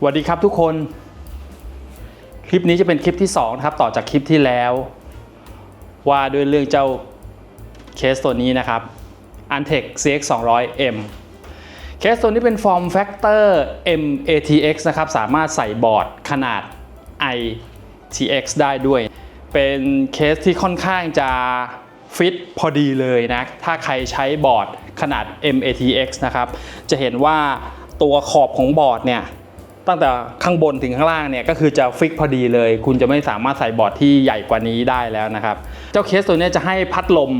สวัสดีครับทุกคน คลิปนี้จะเป็นคลิปที่2นะครับต่อจากคลิปที่แล้ว ว่าด้วยเรื่องเจ้าเคสตัวนี้นะครับ Antec CX 200 M เคสตัวนี้เป็น Form Factor MATX นะครับสามารถใส่บอร์ดขนาด ITX ได้ด้วย เป็นเคสที่ค่อนข้างจะฟิตพอดีเลยนะ ถ้าใครใช้บอร์ดขนาด MATX นะครับ จะเห็นว่าตัวขอบของบอร์ดเนี่ย ตั้งแต่ข้างบนถึงข้างล่างเนี่ยก็คือจะฟิกพอดีเลย คุณจะไม่สามารถใส่บอร์ดที่ใหญ่กว่านี้ได้แล้วนะครับ เจ้าเคสตัวนี้จะให้พัดลม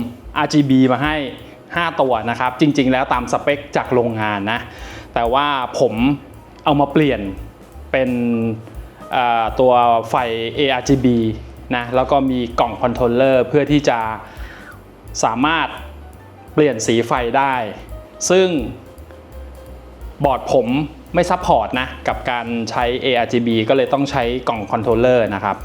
RGB มาให้ 5 ตัวนะครับ จริง ๆ แล้วตามสเปคจากโรงงานนะ แต่ว่าผมเอามาเปลี่ยนเป็นตัวไฟ ARGB นะแล้วก็มีกล่องคอนโทรลเลอร์เพื่อที่จะสามารถเปลี่ยนสีไฟได้ ซึ่งบอร์ดผม ไม่ซัพพอร์ตนะกับการใช้ ARGB ก็เลยต้องใช้กล่องคอนโทรลเลอร์นะครับ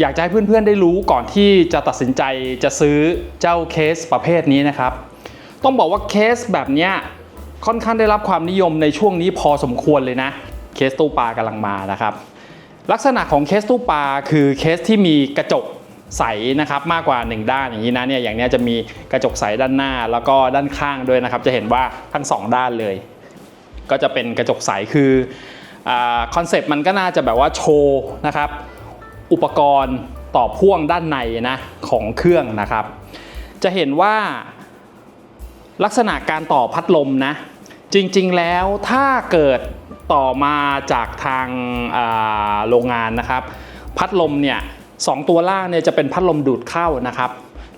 อยากจะให้เพื่อนๆได้รู้ก่อนที่จะตัดสินใจจะซื้อเจ้าเคสประเภทนี้นะครับ ต้องบอกว่าเคสแบบเนี้ยค่อนข้างได้รับความนิยมในช่วงนี้พอสมควรเลยนะ เคสตู้ปลากำลังมานะครับ ลักษณะของเคสตู้ปลาคือเคสที่มีกระจกใสนะครับมากกว่า 1 ด้านอย่างนี้นะเนี่ยอย่างนี้จะมีกระจกใสด้านหน้าแล้วก็ด้านข้างด้วยนะครับ จะเห็นว่าทั้งสองด้านเลย ก็จะเป็นกระจกใสคือคอนเซปต์มันก็น่าจะแบบว่าโชว์นะครับ อุปกรณ์ต่อพ่วงด้านในนะของเครื่องนะครับ จะเห็นว่าลักษณะการต่อพัดลมนะ จริงๆแล้วถ้าเกิดต่อมาจากทางาโรงงานนะครับ พัดลมเนี่ยสองตัวล่างเนี่ยจะเป็นพัดลมดูดเข้านะครับ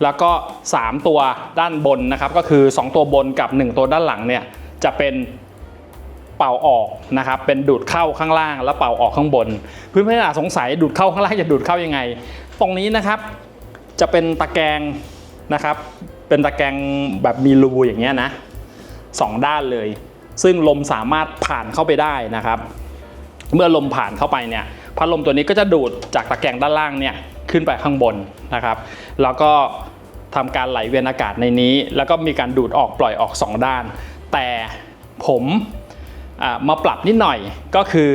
แล้วก็ 3 ตัวด้านบนนะครับ ก็คือ 2 ตัวบนกับ 1 ตัวด้านหลังเนี่ยจะเป็น ป่าออกนะครับเป็นดูดเข้าข้างล่าง แล้วเป่าออกข้างบนเพื่อนๆอาจสงสัยดูดเข้าข้างล่างจะดูดเข้ายังไง ตรงนี้นะครับจะเป็นตะแกรงนะครับเป็นตะแกรงแบบมีรูอย่างเงี้ยนะสองด้านเลย ซึ่งลมสามารถผ่านเข้าไปได้นะครับ เมื่อลมผ่านเข้าไปเนี่ยพัดลมตัวนี้ก็จะดูดจากตะแกรงด้านล่างเนี่ยขึ้นไปข้างบนนะครับ แล้วก็ทำการไหลเวียนอากาศในนี้ แล้วก็มีการดูดออกปล่อยออก 2 ด้าน แต่ผม มาปรับนิดหน่อยก็คือ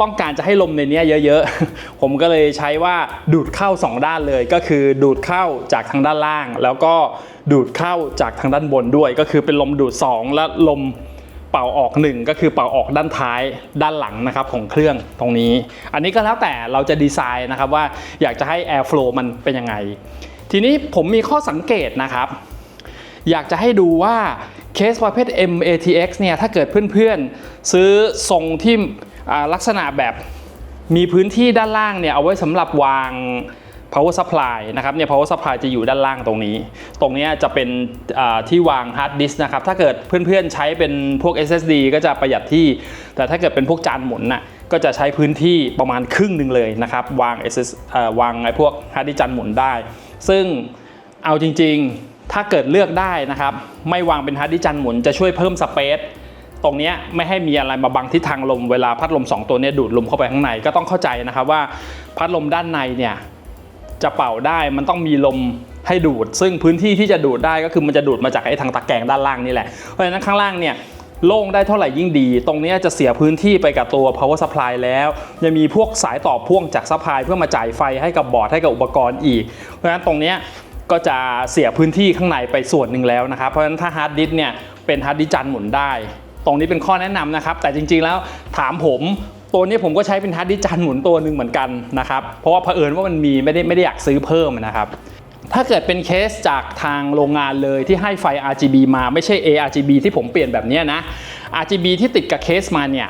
ต้องการจะให้ลมในนี้เยอะๆ ผมก็เลยใช้ว่าดูดเข้า 2 ด้านเลย ก็คือดูดเข้าจากทางด้านล่าง แล้วก็ดูดเข้าจากทางด้านบนด้วย ก็คือเป็นลมดูด 2 และลมเป่าออก 1 ก็คือเป่าออกด้านท้ายด้านหลังนะครับของเครื่องตรงนี้ อันนี้ก็แล้วแต่เราจะดีไซน์นะครับว่าอยากจะให้ air flow มันเป็นยังไง ทีนี้ผมมีข้อสังเกตนะครับ อยากจะให้ดูว่า เคสประเภท MATX เนี่ยถ้าเกิดเพื่อนๆ ซื้อทรงที่ลักษณะแบบมีพื้นที่ด้านล่างเนี่ยเอาไว้สำหรับวาง power supply นะครับเนี่ย power supply จะอยู่ด้านล่างตรงนี้ ตรงนี้จะเป็นที่วาง hard disk นะครับ ถ้าเกิดเพื่อนๆใช้เป็นพวก SSD ก็จะประหยัดที่ แต่ถ้าเกิดเป็นพวกจานหมุนน่ะก็จะใช้พื้นที่ประมาณครึ่งหนึ่งเลยนะครับ วาง SS วางไอ้พวก hard disk จานหมุนได้ ซึ่งเอาจริงๆ ถ้าเกิดเลือกได้นะครับ ไม่วางเป็นฮาร์ดดิสจานหมุนจะช่วยเพิ่มสเปซตรงนี้ไม่ให้มีอะไรมาบังทิศทางลมเวลาพัดลม 2 ตัวนี้ดูดลมเข้าไปข้างในก็ต้องเข้าใจนะครับว่าพัดลมด้านในเนี่ยจะเป่าได้มันต้องมีลมให้ดูด ซึ่งพื้นที่ที่จะดูดได้ก็คือมันจะดูดมาจากไอ้ทางตะแกรงด้านล่างนี่แหละเพราะฉะนั้นข้างล่างเนี่ยโล่งได้เท่าไหร่ยิ่งดี ตรงนี้จะเสียพื้นที่ไปกับตัว power supply แล้วยังมีพวกสายต่อพ่วงจากซัพพลายเพื่อมาจ่ายไฟให้กับบอร์ดให้กับอุปกรณ์อีก เพราะฉะนั้นตรงนี้ ก็จะเสียพื้นที่ข้างในไปส่วนหนึ่งแล้วนะครับเพราะฉะนั้นถ้าฮาร์ดดิสเนี่ยเป็นฮาร์ดดิสจันหมุนได้ ตรงนี้เป็นข้อแนะนำนะครับ แต่จริงๆแล้วถามผมตัวนี้ผมก็ใช้เป็นฮาร์ดดิสจันหมุนตัวหนึ่งเหมือนกันนะครับเพราะว่าเผอิญว่ามันมีไม่ได้ไม่ได้อยากซื้อเพิ่มนะครับถ้าเกิดเป็นเคสจากทางโรงงานเลยที่ให้ไฟ RGB มาไม่ใช่ ARGB ที่ผมเปลี่ยนแบบนี้นะ RGB ที่ติดกับเคสมาเนี่ย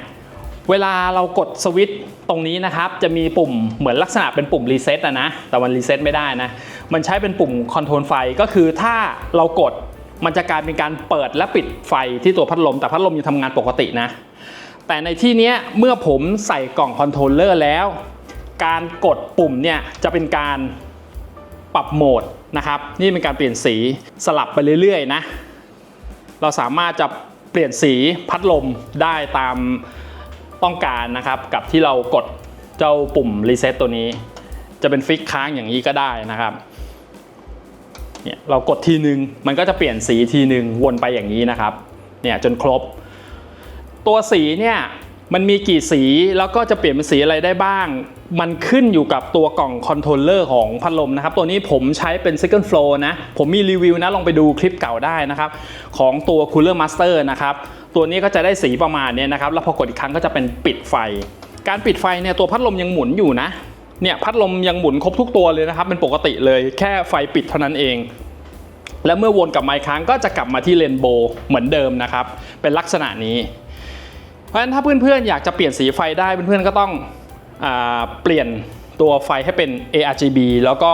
เวลาเรากดสวิตช์ตรงนี้นะครับ จะมีปุ่มเหมือนลักษณะเป็นปุ่มรีเซ็ตอะนะ แต่มันรีเซ็ตไม่ได้นะ มันใช้เป็นปุ่มคอนโทรลไฟก็คือถ้าเรากดมันจะกลายเป็นการเปิดและปิดไฟที่ตัวพัดลม แต่พัดลมยังทำงานปกตินะ แต่ในที่นี้เมื่อผมใส่กล่องคอนโทรลเลอร์แล้ว การกดปุ่มเนี่ยจะเป็นการปรับโหมดนะครับ นี่เป็นการเปลี่ยนสีสลับไปเรื่อยๆนะ เราสามารถจะเปลี่ยนสีพัดลมได้ตาม ต้องการนะครับ กับที่เรากดเจ้าปุ่มรีเซ็ตตัวนี้ จะเป็นฟิกค้างอย่างนี้ก็ได้นะครับเนี่ยเรากดทีนึงมันก็จะเปลี่ยนสีทีนึงวนไปอย่างนี้นะครับเนี่ยจนครบ ตัวสีเนี่ย มันมีกี่สีแล้วก็จะเปลี่ยนเป็นสีอะไรได้บ้าง มันขึ้นอยู่กับตัวกล่องคอนโทรลเลอร์ของพัดลมนะครับ ตัวนี้ผมใช้เป็น Second Flow นะ ผมมีรีวิวนะ ลองไปดูคลิปเก่าได้นะครับ ของตัว Cooler Master นะครับ ตัวนี้ก็จะได้สีประมาณเนี้ยนะครับ แล้วพอกดอีกครั้งก็จะเป็นปิดไฟ การปิดไฟเนี่ยตัวพัดลมยังหมุนอยู่นะ เนี่ยพัดลมยังหมุนครบทุกตัวเลยนะครับ เป็นปกติเลยแค่ไฟปิดเท่านั้นเองแล้วเมื่อวนกลับมาอีกครั้งก็จะกลับมาที่เรนโบว์เหมือนเดิมนะครับ เป็นลักษณะนี้ เพราะฉะนั้นถ้าเพื่อนๆอยากจะเปลี่ยนสีไฟได้เพื่อนๆก็ต้องอเปลี่ยนตัวไฟให้เป็น ARGB แล้วก็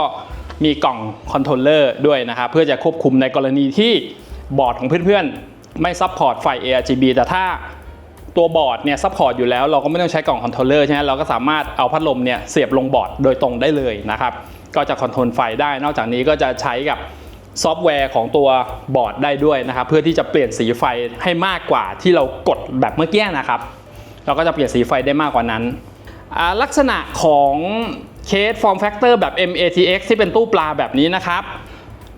มีกล่องคอนโทรลเลอร์ด้วยนะครับเพื่อจะควบคุมในกรณีที่บอร์ดของเพื่อนๆ ไม่ซัพพอร์ตไฟ ARGB แต่ถ้าตัวบอร์ดเนี่ยซัพพอร์ตอยู่แล้วเราก็ไม่ต้องใช้กล่องคอนโทรลเลอร์ใช่ไหมเราก็สามารถเอาพัดลมเนี่ยเสียบลงบอร์ดโดยตรงได้เลยนะครับ ก็จะคอนโทรลไฟได้ นอกจากนี้ก็จะใช้กับ ซอฟต์แวร์ของตัวบอร์ดได้ด้วยนะครับเพื่อที่จะเปลี่ยนสีไฟให้มากกว่าที่เรากดแบบเมื่อกี้นะครับ เราก็จะเปลี่ยนสีไฟได้มากกว่านั้น ลักษณะของเคส Form Factor แบบ MATX ที่เป็นตู้ปลาแบบนี้นะครับ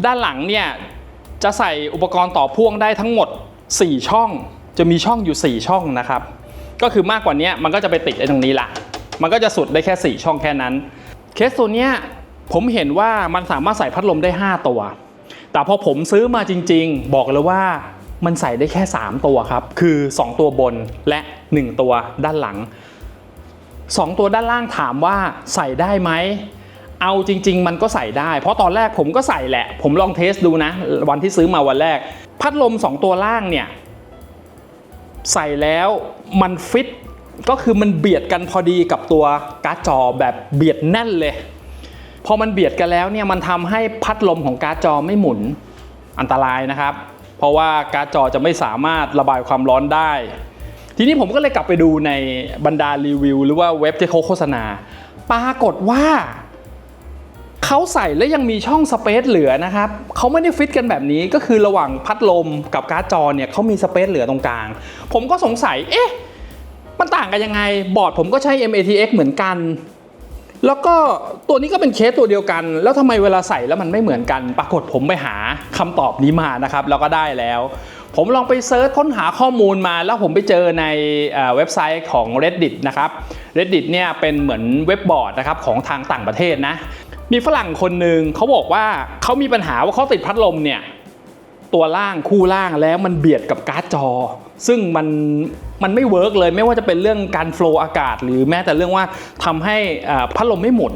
ด้านหลังเนี่ยจะใส่อุปกรณ์ต่อพ่วงได้ทั้งหมด 4 ช่อง จะมีช่องอยู่ 4 ช่องนะครับ ก็คือมากกว่านี้มันก็จะไปติดไอ้ตรงนี้ละ มันก็จะสุดได้แค่ 4 ช่องแค่นั้น เคสตัวเนี้ยผมเห็นว่ามันสามารถใส่พัดลมได้ 5 ตัว แต่พอผมซื้อมาจริง ๆ บอกเลยว่ามันใส่ได้แค่ 3 ตัวครับ คือ 2 ตัวบนและ 1 ตัวด้านหลัง 2 ตัวด้านล่างถามว่าใส่ได้ไหม เอาจริง ๆ มันก็ใส่ได้ เพราะตอนแรกผมก็ใส่แหละ ผมลองเทสดูนะ วันที่ซื้อมาวันแรก พัดลม 2 ตัวล่างเนี่ย ใส่แล้วมันฟิต ก็คือมันเบียดกันพอดีกับตัวการ์ดจอแบบเบียดแน่นเลย พอมันเบียดกันแล้วเนี่ยมันทำให้พัดลมของการ์ดจอไม่หมุนอันตรายนะครับ เพราะว่าการ์ดจอจะไม่สามารถระบายความร้อนได้ ทีนี้ผมก็เลยกลับไปดูในบรรดารีวิว หรือว่าเว็บที่เขาโฆษณา ปรากฏว่าเขาใส่แล้วยังมีช่องสเปซเหลือนะครับเขาไม่ได้ฟิตกันแบบนี้ก็คือระหว่างพัดลมกับการ์ดจอเนี่ยเขามีสเปซเหลือตรงกลาง ผมก็สงสัยเอ๊ะมันต่างกันยังไง บอร์ดผมก็ใช้ MATX เหมือนกัน แล้วก็ตัวนี้ก็เป็นเคสตัวเดียวกัน แล้วทำไมเวลาใส่แล้วมันไม่เหมือนกัน ปรากฏผมไปหาคำตอบนี้มานะครับ แล้วก็ได้แล้ว ผมลองไปเซิร์ชค้นหาข้อมูลมา แล้วผมไปเจอในเเว็บไซต์ของ reddit นะครับ reddit เนี่ยเป็นเหมือนเว็บบอร์ดนะครับของทางต่างประเทศนะ มีฝรั่งคนหนึ่งเขาบอกว่าเขามีปัญหาว่าเขาติดพัดลมเนี่ย ตัวล่างคู่ล่างแล้วมันเบียดกับการ์ดจอ ซึ่งมันมันไม่เวิร์กเลยไม่ว่าจะเป็นเรื่องการโฟล์อากาศ หรือแม้แต่เรื่องว่าทำให้พัดลมไม่หมุน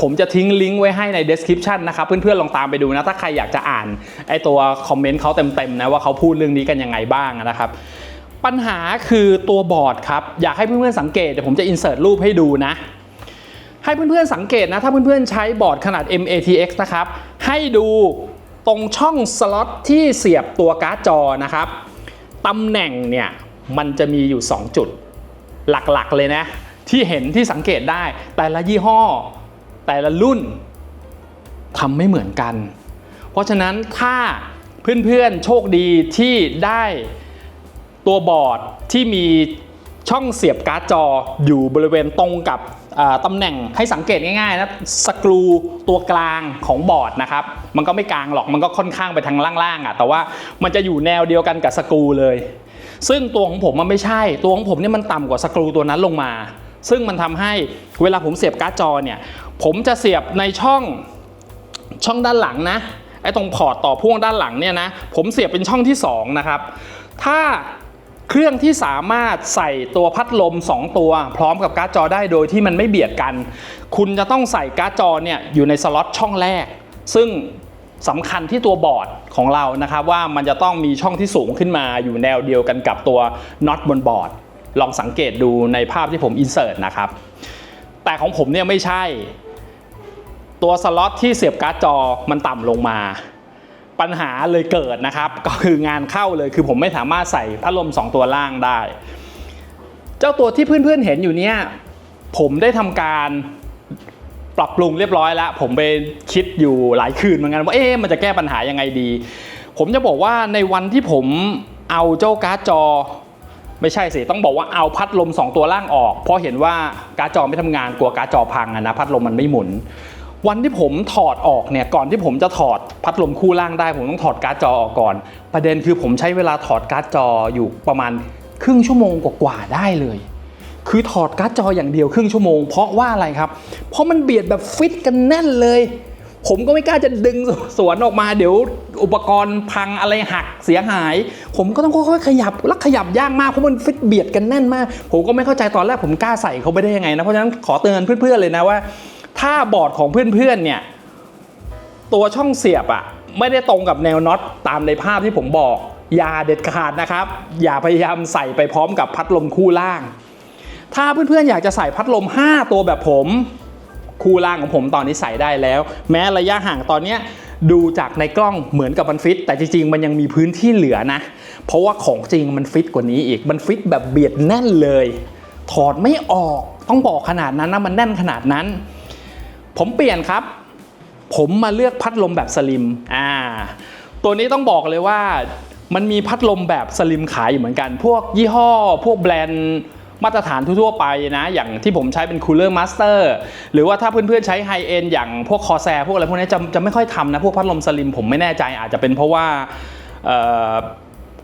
ผมจะทิ้งลิงก์ไว้ให้ใน description นะครับเพื่อนๆลองตามไปดูนะ ถ้าใครอยากจะอ่านไอตัวคอมเมนต์เขาเต็มๆนะว่าเขาพูดเรื่องนี้กันยังไงบ้างนะครับ ปัญหาคือตัวบอร์ดครับ อยากให้เพื่อนๆสังเกตเดี๋ยวผมจะ insert รูปให้ดูนะ ให้เพื่อนๆสังเกตนะ ถ้าเพื่อนๆใช้บอร์ดขนาด MATX นะครับ ให้ดู ตรงช่องสล็อตที่เสียบตัวการ์ดจอนะครับตำแหน่งเนี่ยมันจะมีอยู่ 2 จุดหลักๆเลยนะ ที่เห็นที่สังเกตได้ แต่ละยี่ห้อ แต่ละรุ่นทำไม่เหมือนกัน เพราะฉะนั้นถ้าเพื่อนๆโชคดีที่ได้ตัวบอร์ดที่มีช่องเสียบการ์ดจออยู่บริเวณตรงกับ ตำแหน่งให้สังเกตง่ายๆนะสกรูตัวกลางของบอร์ดนะครับมันก็ไม่กลางหรอกมันก็ค่อนข้างไปทางล่างๆอะแต่ว่ามันจะอยู่แนวเดียวกันกับสกรูเลย ซึ่งตัวของผมมันไม่ใช่ตัวของผมเนี่ยมันต่ำกว่าสกรูตัวนั้นลงมา ซึ่งมันทำให้เวลาผมเสียบการ์ดจอเนี่ยผมจะเสียบในช่องช่องด้านหลังนะไอ้ตรงพอร์ตต่อพ่วงด้านหลังเนี่ยนะผมเสียบเป็นช่องที่2นะครับถ้า เครื่องที่สามารถใส่ตัวพัดลม 2 ตัว พร้อมกับการ์ดจอได้โดยที่มันไม่เบียดกัน คุณจะต้องใส่การ์ดจอเนี่ยอยู่ในสล็อตช่องแรก ซึ่งสำคัญที่ตัวบอร์ดของเรานะครับว่ามันจะต้องมีช่องที่สูงขึ้นมาอยู่แนวเดียวกันกับตัวน็อตบนบอร์ด ลองสังเกตดูในภาพที่ผมอินเสิร์ตนะครับ แต่ของผมเนี่ยไม่ใช่ ตัวสล็อตที่เสียบการ์ดจอมันต่ำลงมา ปัญหาเลยเกิดนะครับ ก็คืองานเข้าเลยคือผมไม่สามารถใส่พัดลม 2 ตัวล่างได้ เจ้าตัวที่เพื่อนๆเห็นอยู่เนี่ยผมได้ทำการปรับปรุงเรียบร้อยแล้ว ผมไปคิดอยู่หลายคืนเหมือนกันว่าเอ๊ะมันจะแก้ปัญหายังไงดี ผมจะบอกว่าในวันที่ผมเอาเจ้าการ์ดจอ ไม่ใช่สิต้องบอกว่าเอาพัดลม 2 ตัวล่างออก เพราะเห็นว่าการ์ดจอไม่ทำงานกลัวการ์ดจอพังอะนะพัดลมมันไม่หมุน วันที่ผมถอดออกเนี่ยก่อนที่ผมจะถอดพัดลมคู่ล่างได้ ผมต้องถอดการ์ดจอออกก่อน ประเด็นคือผมใช้เวลาถอดการ์ดจออยู่ประมาณครึ่งชั่วโมงกว่าๆได้เลย คือถอดการ์ดจออย่างเดียวครึ่งชั่วโมง เพราะว่าอะไรครับ เพราะมันเบียดแบบฟิตกันแน่นเลย ผมก็ไม่กล้าจะดึงสวนออกมาเดี๋ยวอุปกรณ์พังอะไรหักเสียหาย ผมก็ต้องค่อยๆขยับแล้วขยับยากมากเพราะมันฟิตเบียดกันแน่นมาก ผมก็ไม่เข้าใจตอนแรกผมกล้าใส่เขาไปได้ยังไงนะเพราะฉะนั้นขอเตือนเพื่อนๆเลยนะว่า ถ้าบอร์ดของเพื่อนๆเนี่ยตัวช่องเสียบอะไม่ได้ตรงกับแนวน็อตตามในภาพที่ผมบอก อย่าเด็ดขาดนะครับ อย่าพยายามใส่ไปพร้อมกับพัดลมคู่ล่าง ถ้าเพื่อนๆอยากจะใส่พัดลม 5 ตัวแบบผม คู่ล่างของผมตอนนี้ใส่ได้แล้ว แม้ระยะห่างตอนนี้ดูจากในกล้องเหมือนกับมันฟิต แต่จริงๆ มันยังมีพื้นที่เหลือนะ เพราะว่าของจริงมันฟิตกว่านี้อีกมันฟิตแบบเบียดแน่นเลย ถอดไม่ออกต้องบอกขนาดนั้นนะมันแน่นขนาดนั้น ผมเปลี่ยนครับ ผมมาเลือกพัดลมแบบสลิมอ่าตัวนี้ต้องบอกเลยว่ามันมีพัดลมแบบสลิมขายอยู่เหมือนกัน พวกยี่ห้อ พวกแบรนด์มาตรฐานทั่วๆไปนะ อย่างที่ผมใช้เป็น Cooler Master หรือว่าถ้าเพื่อนๆใช้ไฮเอนอย่างพวกคอแซพวกอะไรพวกนี้จะจะไม่ค่อยทำนะ พวกพัดลมสลิมผมไม่แน่ใจอาจจะเป็นเพราะว่าเอ่อ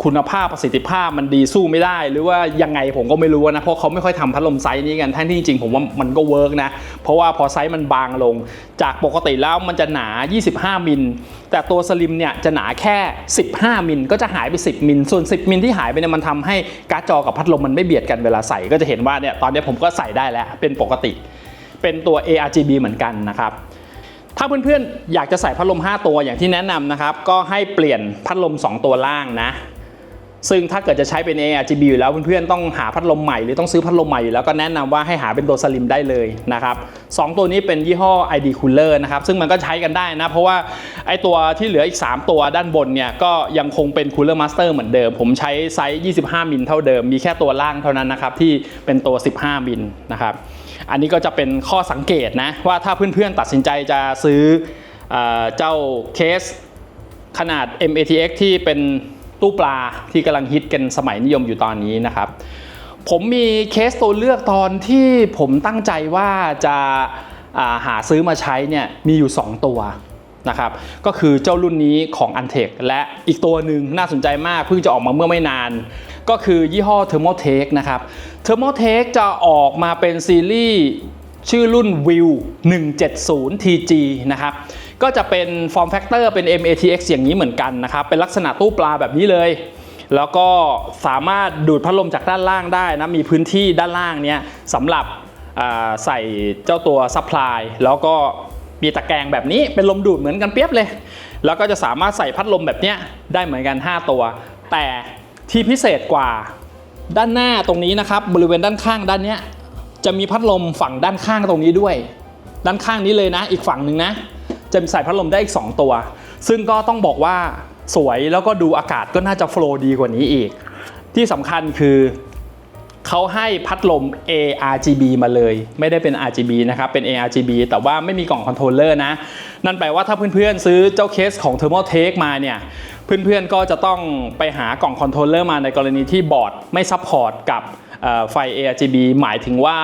คุณภาพประสิทธิภาพมันดีสู้ไม่ได้ หรือว่ายังไงผมก็ไม่รู้นะเพราะเขาไม่ค่อยทำพัดลมไซส์นี้กันทั้งที่จริงผมว่ามันก็เวิร์กนะ เพราะว่าพอไซส์มันบางลง จากปกติแล้วมันจะหนา 25 มิลแต่ตัวสลิมเนี่ยจะหนาแค่ 15 มิลก็จะหายไป 10 มิลส่วน 10 มิลที่หายไปเนี่ยมันทำให้การ์ดจอกับพัดลมมันไม่เบียดกันเวลาใส่ก็จะเห็นว่าเนี่ยตอนนี้ผมก็ใส่ได้แล้วเป็นปกติ เป็นตัว ARGB เหมือนกันนะครับถ้าเพื่อนๆอยากจะใส่พัดลม 5 ตัวอย่างที่แนะนำนะครับ ก็ให้เปลี่ยนพัดลม 2 ตัวล่างนะ ซึ่งถ้าเกิดจะใช้เป็น ARGB อยู่แล้วเพื่อนๆต้องหาพัดลมใหม่หรือต้องซื้อพัดลมใหม่อยู่แล้วก็แนะนำว่าให้หาเป็นตัวสลิมได้เลยนะครับสองตัวนี้เป็นยี่ห้อ ID Cooler นะครับซึ่งมันก็ใช้กันได้นะ เพราะว่าไอตัวที่เหลืออีก 3 ตัวด้านบนเนี่ยก็ยังคงเป็น Cooler Master เหมือนเดิม ผมใช้ไซส์ 25 มิลเท่าเดิม มีแค่ตัวล่างเท่านั้นนะครับที่เป็นตัว 15 มิลนะครับอันนี้ก็จะเป็นข้อสังเกตนะว่าถ้าเพื่อนๆตัดสินใจจะซื้อเออเจ้าเคสขนาด MATX ที่เป็น ตู้ปลาที่กำลังฮิตกันสมัยนิยมอยู่ตอนนี้นะครับ ผมมีเคสตัวเลือกตอนที่ผมตั้งใจว่าจะาหาซื้อมาใช้เนี่ยมีอยู่ 2 ตัวนะครับก็คือเจ้ารุ่นนี้ของ a n t e c และอีกตัวหนึ่งน่าสนใจมากเพิ่งจะออกมาเมื่อไม่นาน ก็คือยี่ห้อ Thermaltake นะครับ Thermaltake จะออกมาเป็นซีรีส์ชื่อรุ่น View 170 TG นะครับ ก็จะเป็น Form Factor เป็น MATX อย่างนี้เหมือนกันนะครับ เป็นลักษณะตู้ปลาแบบนี้เลย แล้วก็สามารถดูดพัดลมจากด้านล่างได้นะ มีพื้นที่ด้านล่างเนี้ยสำหรับใส่เจ้าตัวซัพพลายแล้วก็มีตะแกรงแบบนี้เป็นลมดูดเหมือนกันเปียบเลย แล้วก็จะสามารถใส่พัดลมแบบเนี้ยได้เหมือนกัน 5 ตัว แต่ที่พิเศษกว่าด้านหน้าตรงนี้นะครับ บริเวณด้านข้างด้านเนี้ยจะมีพัดลมฝั่งด้านข้างตรงนี้ด้วย ด้านข้างนี้เลยนะ อีกฝั่งหนึ่งนะ จะใส่พัดลมได้อีก 2 ตัว ซึ่งก็ต้องบอกว่าสวยแล้วก็ดูอากาศก็น่าจะโฟล์ดีกว่านี้อีก ที่สำคัญคือเขาให้พัดลม ARGB มาเลย ไม่ได้เป็น RGB นะครับ เป็น ARGB แต่ว่าไม่มีกล่องคอนโทรลเลอร์นะ นั่นแปลว่าถ้าเพื่อนๆ ซื้อเจ้าเคสของ Thermaltake มาเนี่ย เพื่อนๆ ก็จะต้องไปหากล่องคอนโทรลเลอร์มาในกรณีที่บอร์ดไม่ซัพพอร์ตกับไฟ ARGB หมายถึงว่า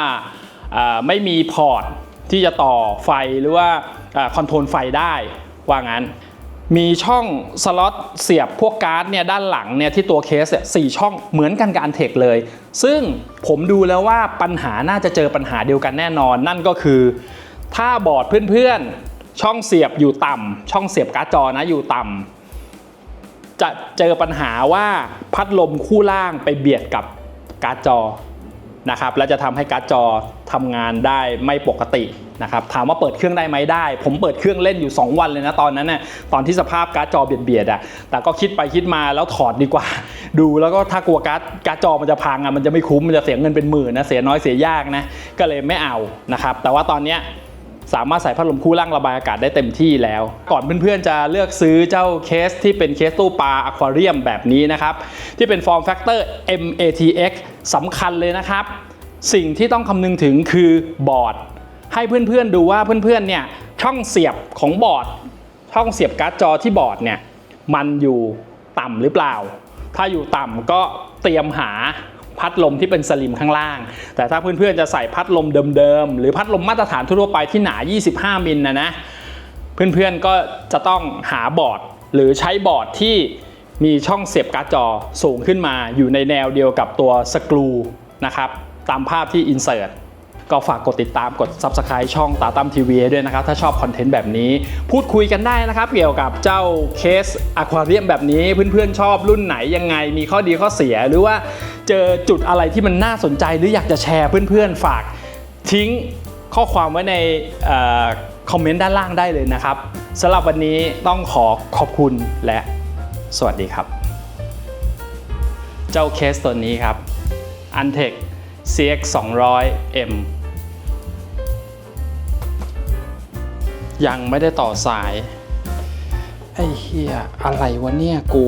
ไม่มีพอร์ตที่จะต่อไฟหรือว่า คอนโทรลไฟได้ว่างั้น มีช่องสล็อตเสียบพวกการ์ดเนี่ยด้านหลังเนี่ยที่ตัวเคสเนี่ยสี่ช่องเหมือนกันกับอันเทคเลย ซึ่งผมดูแล้วว่าปัญหาน่าจะเจอปัญหาเดียวกันแน่นอน นั่นก็คือ ถ้าบอร์ดเพื่อนๆ ช่องเสียบอยู่ต่ำช่องเสียบการ์ดจอนะอยู่ต่ำจะเจอปัญหาว่าพัดลมคู่ล่างไปเบียดกับการ์ดจอนะครับและจะทำให้การ์ดจอทำงานได้ไม่ปกติ นะครับถามว่าเปิดเครื่องได้ไหมได้ ผมเปิดเครื่องเล่นอยู่ 2 วันเลยนะตอนนั้นน่ะตอนที่สภาพการ์ดจอเบียดๆอะแต่ก็คิดไปคิดมาแล้วถอดดีกว่า ดูแล้วก็ถ้ากลัวการ์ดการ์ดจอมันจะพังอะมันจะไม่คุ้มมันจะเสียเงินเป็นหมื่นนะเสียน้อยเสียยากนะก็เลยไม่เอานะครับแต่ว่าตอนเนี้ยสามารถใส่พัดลมคู่ล่างระบายอากาศได้เต็มที่แล้ว ก่อนเพื่อนๆจะเลือกซื้อเจ้าเคสที่เป็นเคสตู้ปลาอะควาเรียมแบบนี้นะครับ ที่เป็นฟอร์มแฟกเตอร์ MATX สำคัญเลยนะครับ สิ่งที่ต้องคำนึงถึงคือบอร์ด ให้เพื่อนๆดูว่าเพื่อนๆเนี่ยช่องเสียบของบอร์ด ช่องเสียบการ์ดจอที่บอร์ดเนี่ยมันอยู่ต่ำหรือเปล่า ถ้าอยู่ต่ำก็เตรียมหาพัดลมที่เป็นสลิมข้างล่าง แต่ถ้าเพื่อนๆจะใส่พัดลมเดิมๆ หรือพัดลมมาตรฐานทั่วไปที่หนา 25 มิลนะนะ เพื่อนๆก็จะต้องหาบอร์ด หรือใช้บอร์ดที่มีช่องเสียบการ์ดจอสูงขึ้นมาอยู่ในแนวเดียวกับตัวสกรูนะครับ ตามภาพที่อินเสิร์ต ก็ฝากกดติดตามกด Subscribe ช่องตาตั้มทีวีด้วยนะครับ ถ้าชอบคอนเทนต์แบบนี้ พูดคุยกันได้นะครับ เกี่ยวกับเจ้าเคสอะควาเรียมแบบนี้เพื่อนๆชอบรุ่นไหนยังไง มีข้อดีข้อเสียหรือว่าเจอจุดอะไรที่มันน่าสนใจหรืออยากจะแชร์เพื่อนๆฝากทิ้งข้อความไว้ในอคอมเมนต์ด้านล่างได้เลยนะครับสำหรับวันนี้ต้องขอขอบคุณและสวัสดีครับ เจ้าเคสตัวนี้ครับ Antec CX 200 ยังไม่ได้ต่อสาย ไอ้เฮียอะไรวะเนี่ยกู